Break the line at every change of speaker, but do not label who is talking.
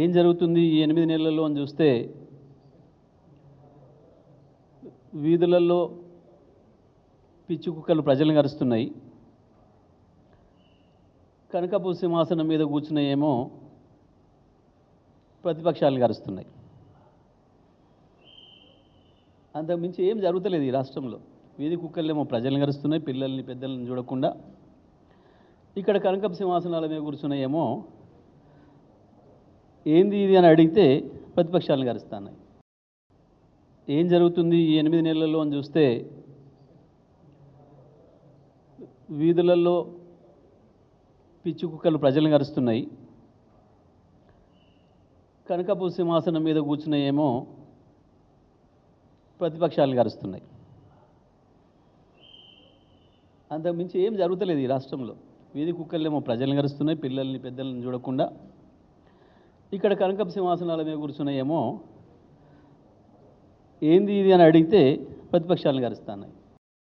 ఏం జరుగుతుంది ఈ ఎనిమిది నెలల్లో అని చూస్తే వీధులలో పిచ్చి కుక్కలు ప్రజలను కరుస్తున్నాయి. కనకపు సింహాసనం మీద కూర్చున్నాయేమో ప్రతిపక్షాలను కరుస్తున్నాయి. అంతకుమించి ఏం జరుగుతలేదు ఈ రాష్ట్రంలో. వీధి కుక్కలేమో ప్రజలను కరుస్తున్నాయి పిల్లల్ని పెద్దల్ని చూడకుండా. ఇక్కడ కనకపు సింహాసనాల మీద కూర్చున్నాయేమో ఏంది ఇది అని అడిగితే ప్రతిపక్షాలను కరుస్తున్నాయి ఏం జరుగుతుంది ఈ ఎనిమిది నెలల్లో అని చూస్తే వీధులలో పిచ్చి కుక్కలు ప్రజలను కరుస్తున్నాయి కనకపు సింహాసనం మీద కూర్చున్నాయేమో ప్రతిపక్షాలను కరుస్తున్నాయి అంతకుమించి ఏం జరుగుతలేదు ఈ రాష్ట్రంలో. వీధి కుక్కలేమో ప్రజలను కరుస్తున్నాయి పిల్లల్ని పెద్దల్ని చూడకుండా ఇక్కడ కనకపు సింహాసనాల మీద కూర్చున్నాయేమో ఏంది ఇది? అని అడిగితే ప్రతిపక్షాలను గరుస్తున్నాయి